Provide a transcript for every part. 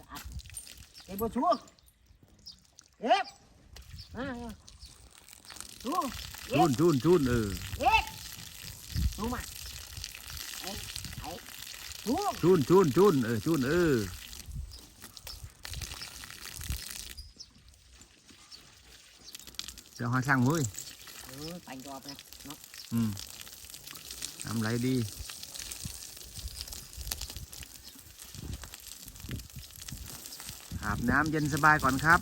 สะอาดเก็บบชัวเก็บมาชูเก็ชุบนชุนชุนเออเก็บชูมาไอ้ไอ้ชู ชุนชุนชุนเออชุนเออเดี๋ยวหาช่างเว้ย เออไปรอบนะ อืม น้ำเย็นสบายก่อนครับ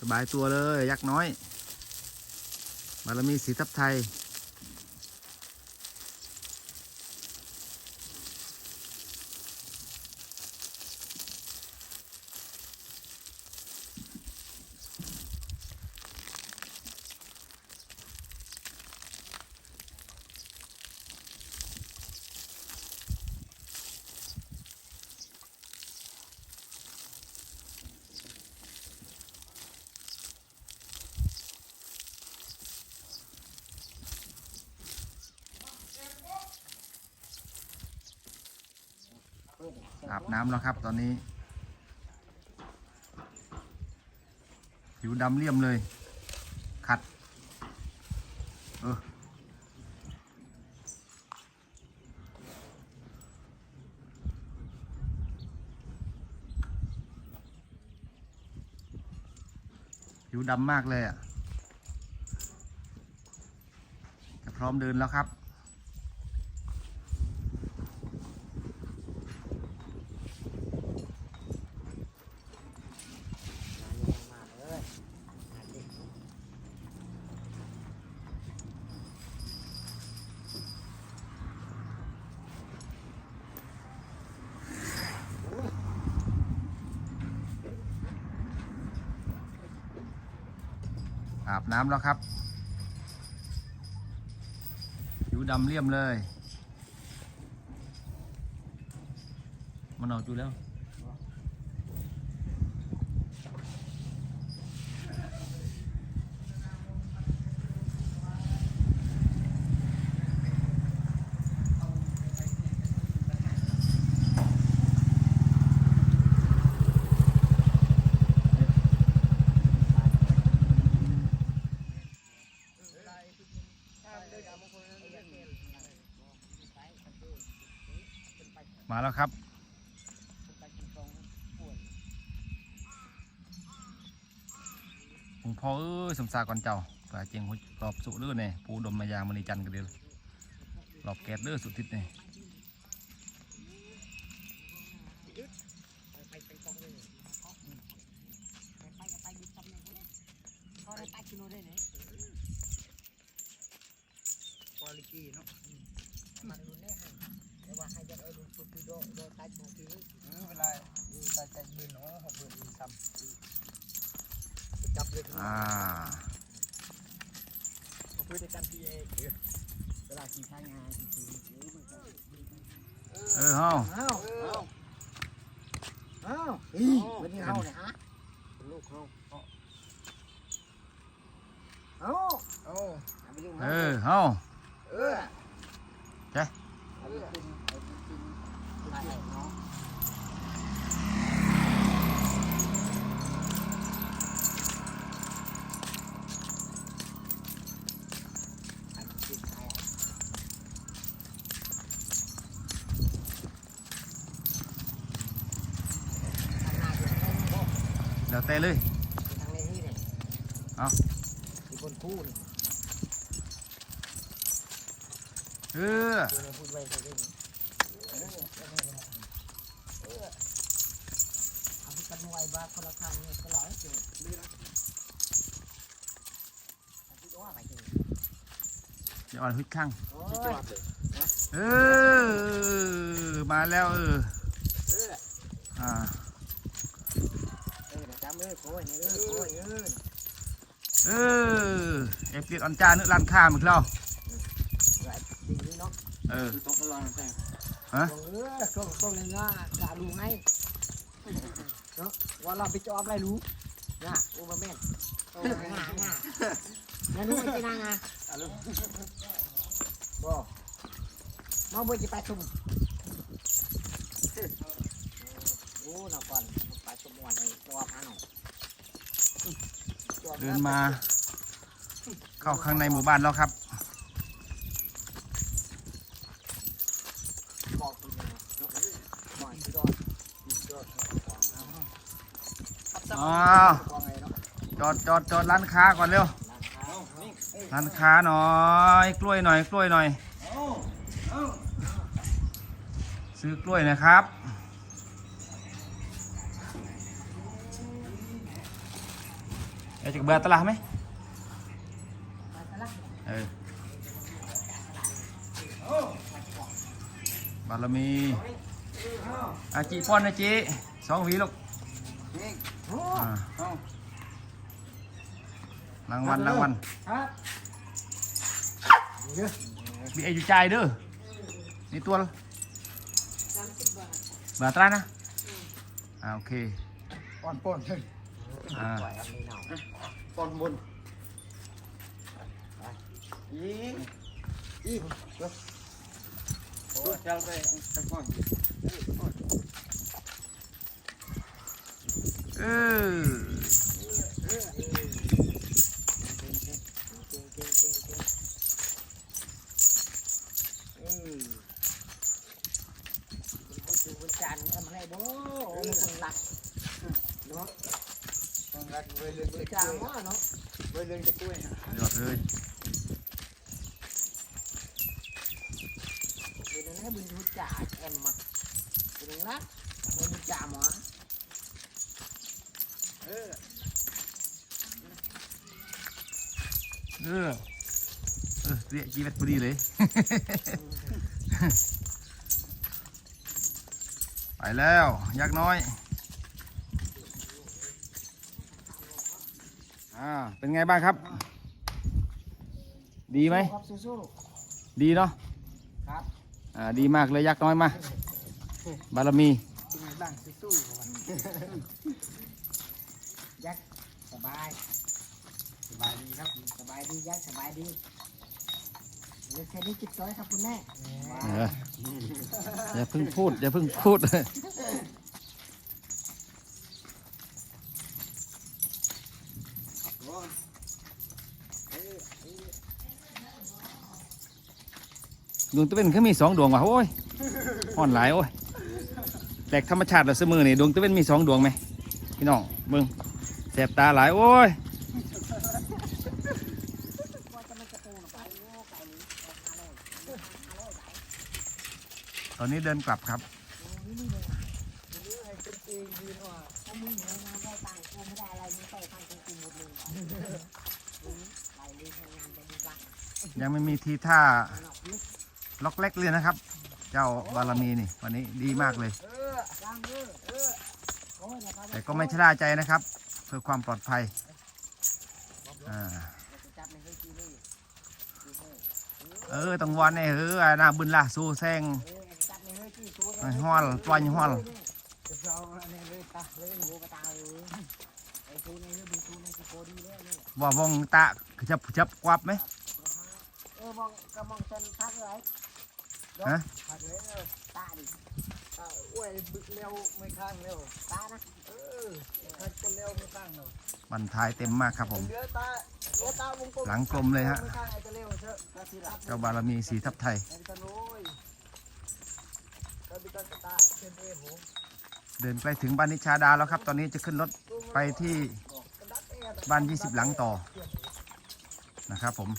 สบายตัวเลย ยักษ์น้อยบารมีสีทับไทย อาบน้ำแล้วครับ ตอนนี้ ผิวดำเลี่ยมเลย ขัด เออผิวดำมากเลยอะจะพร้อมเดินแล้วครับ มาเลยมาดิ อา บน้ำแล้วครับ ผิวดำเลี่ยมเลย มันออาจูแล้ว มาแล้วครับ หลวงพ่อเซาก่อนเจ้าก็เจียงหัวรอบสุเด้อเนี่ยปูดมมายางมณีจันทร์กันเดียวรอบแกดเด้อสุดทิศเนี่ย ไปไปกองเลยไปไปไปยึดตำแหน่งเลยพอได้ไปกิโลได้เลย ควอลิตี้เนาะ มาดูแน่ฮะแต่ว่าให้จะเอาดูสุดโดโดตายโมกี้ เออเวลาตาจะยืนอ๋อหกเบิดอีซ้ำจับเลย อ่า มาพูดในการพีเอเวลาขี่ช้างงาน เออเฮา เอ้าเอ้าเอ้าอีวันนี้ เฮาเนี่ยฮะลูกเขาเอ้าโอ้อย่าไปยุ่งเอเฮาอเฮาเออเอาไปกินเอาไปกินอะไรเนาะอันนี้กินใครอะ ทางหน้าอยู่ทางนี้บ่ เดี๋ยวเตะเลยทางนี้เนี่ยเอามีคนคู่นี่เออเดี๋ยวเราพูดไว้ก็ได้นี่เออเออเอาที่กันไว้บ้าคนละข้างเนี่ยก็ร้อยสิลืมนะเอาที่ว่าไปกินเดี๋ยวอ่อนหึดข้างโอ้ที่ยจอดเลยเออ มาแล้วเออเอออ่าเออ นะจ๊ะเออโอ้ยเนี่ยเออโอ้ยเออเออเอฟเออนจานึกร้านค้ามึงเราเอเนาะเออต้องพลังแท้ฮะเออช่วงช่วงนึงอะกะรู้ไงเนาะว่าเราไปจอบอะไรรู้นะโอ้มาแม่นโอ้ง่าง่างั้นรู้ไม่ใช่นางอะอะลูกบ่มาบ่จะไปชุมโอ้น่ะก่อนไปชุมวันเลยตัวพาหน่อย เดินมา เข้าข้างในหมู่บ้านแล้วครับอ้าวจอดจอดจอดร้านค้าก่อนเร็ว ร้านค้าหน่อย กล้วยหน่อย กล้วยหน่อย ซื้อกล้วยนะครับ เอ๊ะจะเบื่อตลาดไหมไปซะละเออบารมีอาจิป้อนนะจิสองหวีลูกนี่โอ้อ่าเอ้ารางวัลรางวัลครับเยอะมีไออยู่ใจายเด้อนี่ตัวละบาทตรานะอ่าโอเค ป้อนป้อนอ่าปล่อยอันนี้เนา ปอนบนยิงยิงโอ้เจ้าไปไปป้อนเออ อืมคุณผู้คุณจันทร์ทำอะไรบ่โอ้คนหลักเนาะ ต้องรักเวลึง คุณ จะก จัน ล้ ทร์ วย ว่าเนาะ เวลึงจะกล้วย ยอดเลย เป็นอะไรบุญคุณจ่าแอมมาเป็นรักเป็นจ่าหมอ เออ เออเออเรียกจีเวตพอดีเลย ไปแล้ว ยักษ์น้อย อ่า เป็นไงบ้างครับ ดีไหม ครับสู้ดีเนาะ ๆครับอ่า ดีมากเลยยักษ์น้อยมา บารมี เป็นไงบ้างสู้ๆของมันยักษ์สบาย สบายดีครับสบายดียักษ์สบายดีเหลือแค่นี้จิตร้อยครับคุณแม่เอออย่าเพิ่งพูด อย่าเพิ่งพูด ดวงตะเวนเขามีสองดวงว่ะโอ้ยห่อนหลายโอ้ยแตกธรรมชาติเราเสมอนี่ดวงตะเวนมีสองดวงไหมพี่น้องเบิ่งแสบตาหลายโอ้ย ว่าจะไม่กระตูนไปโอ้ไก่นี้ห้าร้อยห้าร้อยไก่ ต อนนี้เดินกลับครับยังไม่มีทีท่าล็อกเล็กเลยนะครับ เจ้าบารมีนี่ วันนี้ดีมากเลย แต่ก็ไม่ชะล่าใจนะครับ เพื่อความปลอดภัยเออต้องวันไอ้เฮ้อหน้าบุญละสู้แซง ฮ้ยจีสู้ไอ้ฮอลปล่อยฮอลจะเอาอันนี้เลยตาเลยโง่กระตาเขี่ยว่าวงตะจับจับกวับไหมเออมองกระมองจนพักเลยฮะหักแล้วตาดิอ้วยเร็วไม่ข้างเร็วตานะเออพักจนเร็วไม่ข้างเร็วบันทายเต็มมากครับผม หลังกลมเลยฮะไม่ข้างไอ้จะเร็วเถอะตาละเจ้าบารมีสีทับไทย เดินใกล้ถึงบ้านนิชาดาแล้วครับ ตอนนี้จะขึ้นรถไปที่กระดักเอ๊ะบ้าน 20 หลังต่อนะครับผม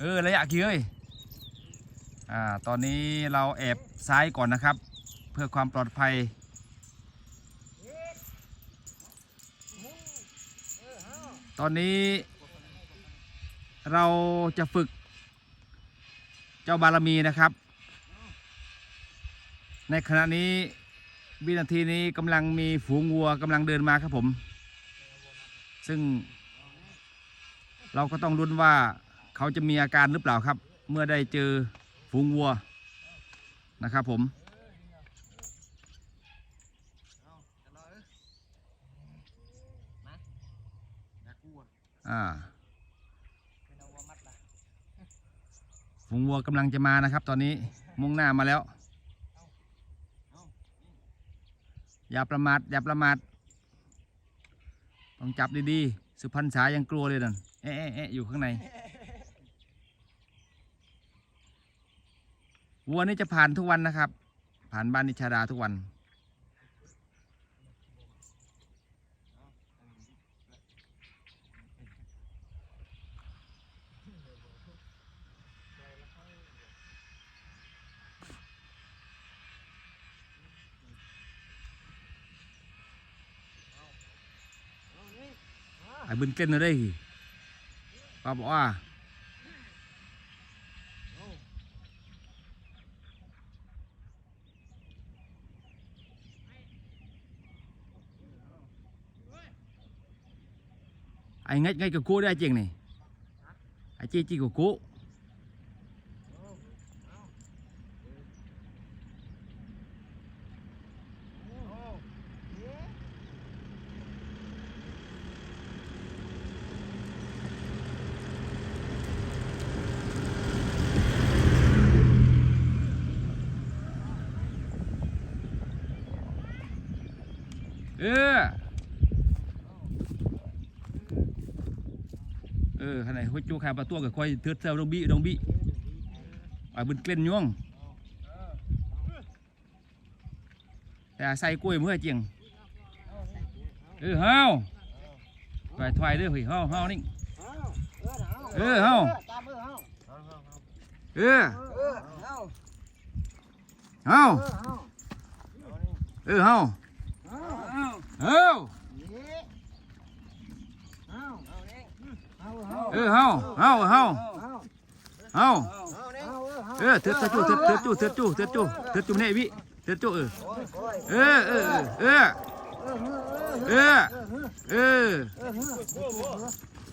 เออระยะเออระยะกี่เอ้ยอ่าตอนนี้เราแอบซ้ายก่อนนะครับ เพื่อความปลอดภัย ตอนนี้เราจะฝึกเจ้าบารมีนะครับ ในขณะนี้วินาทีนี้กำลังมีฝูงวัวกำลังเดินมาครับผม ซึ่ง เราก็ต้องรุ้นว่าเขาจะมีอาการหรือเปล่าครับ เมื่อได้เจอฝูงวัวนะครับผม อ่าเป็นเอาวัวมัดละฝูงวัวกำลังจะมานะครับ ตอนนี้มุ่งหน้ามาแล้ว อย่าประมาทอย่าประมาทต้องจับดีๆ สุพรรณษายังกลัวเลยนั่นเอ๊ะเอ๊ะเอ๊ะอยู่ข้างในวัวนี่จะผ่านทุกวันนะครับ ผ่านบ้านนิชาดาทุกวัน ไอ้บึนเกนอะไรป้าบอกว่าไอ้ไงไงกับกูได้จริงนี่ไอ้จีจีกับกูเออ เออขนาดหัวจูขาปลาตัวกับควายเทือดเซลดงบีดงบีไอ้บึนเกลนยวงแต่ใส่กล้วยเมื่อจริงเออเฮาไปถอยเด้อเฮ้ยเฮาเฮานี่เออเฮาจับมือเฮาเออเออเอาเฮาเออเฮาเออเฮา เอา เฮา นี่เฮา เอาเอง เฮา เฮาเออเฮาเฮาเฮาเฮาเฮาเอาเองเฮาเฮาเออเถิดเถิดจูเถิดเถิดจูเถิดจูเถิดจูเถิดจูเนี่ยวิเถิดจูเออโอ้ยโอ้ยเออเออเออเออเออเออ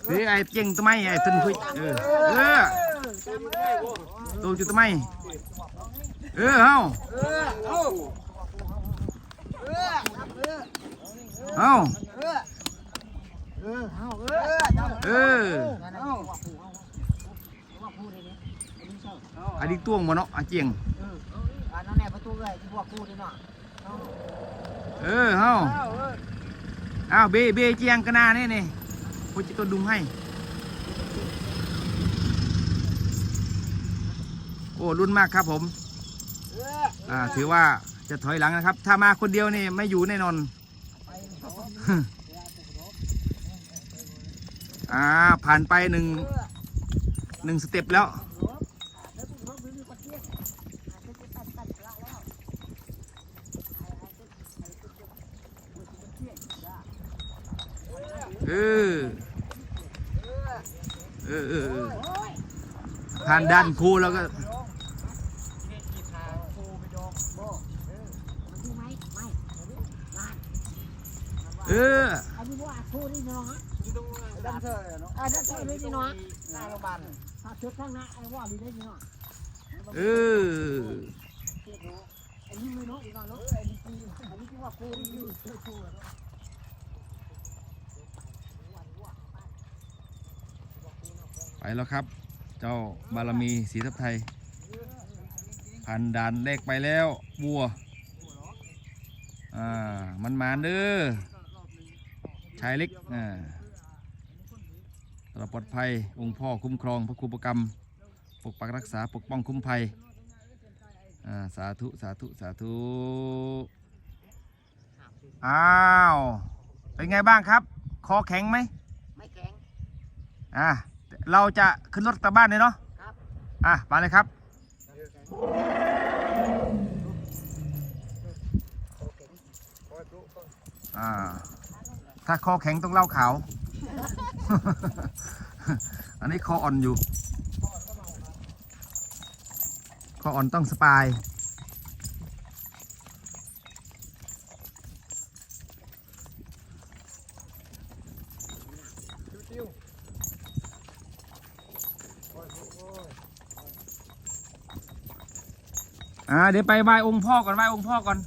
เฮ้ยไอ้เจียงทำไมไอ้ตึนคุยเออเออตัวจุดทำไมเออเฮาเออเอาเออเออเฮา เออเออเฮาเอเอออเจ้าเออเอาว่าพูดเลยเนี่ยอันนี้เช่าไอ้ดิตวงมาเนาะอ้เจียงเออเออเฮาเอาเอออ้าวเบเบเจียงกันนาเนี่ยนี่กูจะตัวดุงให้ โอ้รุ่นมากครับผมอ่าถือว่าจะถอยหลังนะครับ ถ้ามาคนเดียวนี่ไม่อยู่แน่นอน อ่า ผ่านไปหนึ่งหนึ่งสเต็ปแล้ว เออ เออเออผ่านด้านครูแล้วก็เออ นนี้ว่เนาะดันเธอเนาะอันนั้นพูดนี่เนาะหน้าโรงพยาบาลถ้าชุดข้างหน้าไอ้ว่าดีได้เนาะเอออันนี้ไม่เนาะอีกเนาะอันนี้คืออันนี้คือว่าพูดนี่คือพูดไปแล้วครับ เจ้าบารมีสีทับไทย ผ่านด่านแรกไปแล้ววัว อ่า มันมาเด้อ ชายเล็กอ่าเราปลอดภัยองค์พ่อคุ้มครองพระครูประกรรม ปกปักรักษาปกป้องคุ้มภัยอ่าสาธุสาธุสาธุอ้าวเป็นไงบ้างครับ คอแข็งไหมไม่แข็งอะเราจะขึ้นรถกลับบ้านเลยเนาะครับอะมาเลยครับอ่า ถ้าคอแข็งต้องเล่าขาว อันนี้คออ่อนอยู่ คออ่อนต้องสปาย อ่าเดี๋ยวไปไหว้องค์พ่อก่อนไหว้องค์พ่อก่อน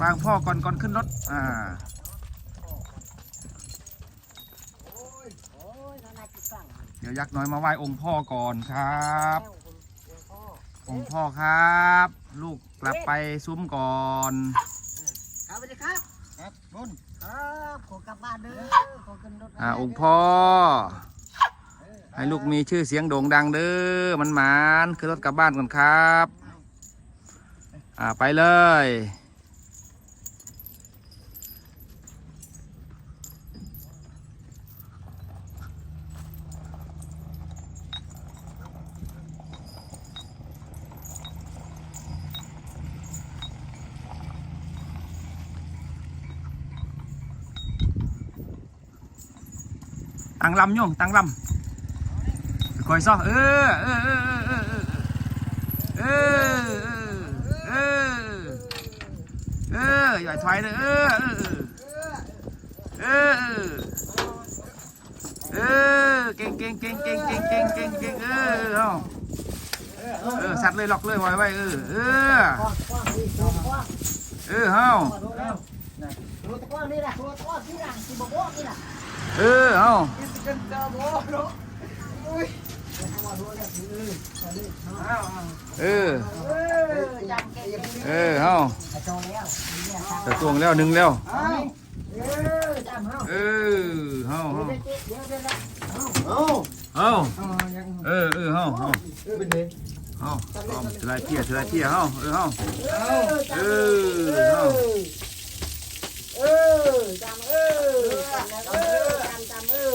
วางพ่อก่อนก่อนขึ้นรถ อ่า ดี๋ยวยักษ์น้อยมาไหว้องค์พ่อก่อนครับแล้วคุณคุณพ่อองค์พ่อครับ ลูกกลับไปซุ้มก่อนครับสวัสดีครับครับนุ่นครับขอกลับบ้านเด้อขอขึ้นรถอ่าองค์พ่อ ให้ลูกมีชื่อเสียงโด่งดังเด้อมันหมานขึ้นรถกลับบ้านก่อนครับ อ่าไปเลย ตั้งลำโยงตั้งลำคอยซ้อเออเออเออเออเออเออเออเอออย่าถอย เออ เออเฮากระตวงแล้วหนึ่งแล้ว เออเฮาเฮาาเออเออเฮาเฮาเฮาสลายเพียสลายเพียเฮาเออเฮาเออเฮาเออจังเออ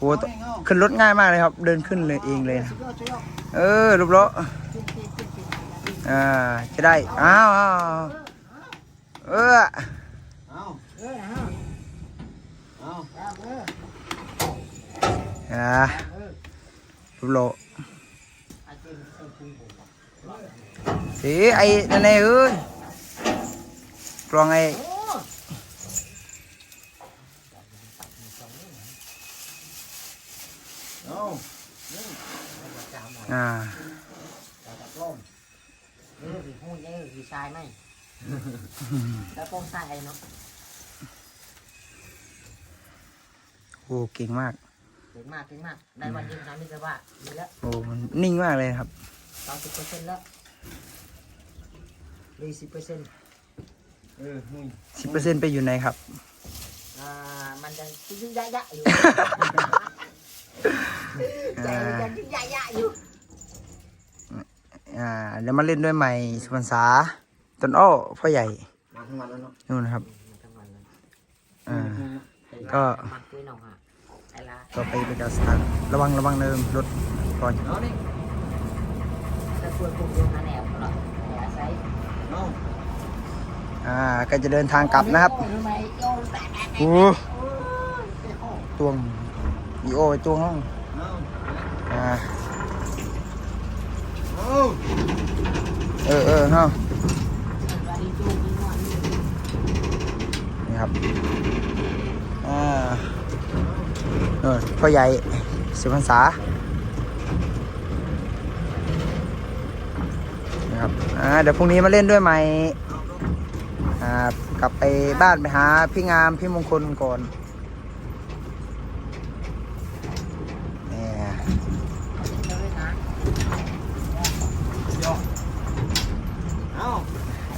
โอ้ขึ้นรถง่ายมากเลยครับ เดินขึ้นเลยเองเลยนะเออรูปล้อ่าจะได้ อ้าวเอออ่ารูปล้อสีไอ้นั่นไงเอ้ยกลองไอ้ แล้วกล้องชายเนาะโอ้เก่งมากเก่งมากเก่งมากได้วันยิงครั้งนี้ก็ว่าดีแล้วโอ้มันนิ่งมากเลยครับสามสิบเปอร์เซ็นต์แล้วยี่สิบเปอร์เซ็นต์เออนี่สิบเปอร์เซ็นต์ไปอยู่ไหนครับอ่ามันยังยึกยักยักอยู่ใจอ่ามันยังยึกยักยักอยู่อ่าเดี๋ยวมาเล่นด้วยใหม่สุพรรษาต้นอ้อพ่อใหญ่มา ทั้งวันแล้วเนาะนู่นนะครับ ทั้งวันเลยอ่าก็ก็ มันคุยน้องอะไอ้ละต่อไปประกาศสถานระวังระวังเดิมรถก่อนเอานี่จะคุยกลุ่มเดียวกันแนวเหรออย่าใช้เอาอ่าก็จะเดินทางกลับนะครับโอ้ยไม่โยนแตะแตะโอ้โอ้ยตวงอีโอไปตวงห้องเอาอ่าเอาเออเออเฮาวันนี้จูงอีกหน่อย ครับอ่าเออพ่อใหญ่สุพรรษานะครับอ่าเดี๋ยวพรุ่งนี้มาเล่นด้วยไหมอ่ากลับไปบ้านไปหาพี่งามพี่มงคลก่อนเนี่ย เลยนะ เอา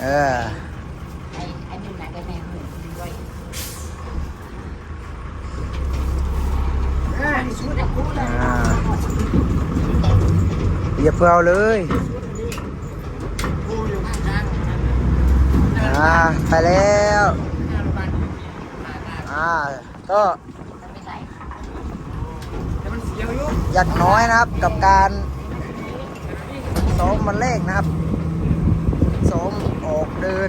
เออ ไอ้ไอ้นี่ไหนได้แม่หูด้วยอ่านี่ชุดอะคู่เลย อ่า อย่าเพื่อเอาเลยอ่าไปแล้วอ่าก็ยวอยู่ยักน้อยนะครับกับการซ้อมวันแรกนะครับซ้อมออกเดิน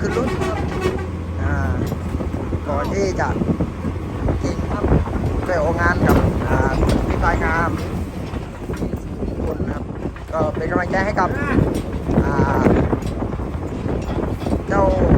ขึ้นรถครับอ่าก่อนที่จะจริงครับไปออกงานกับอ่าพี่ปลายงาม นะครับก็เป็น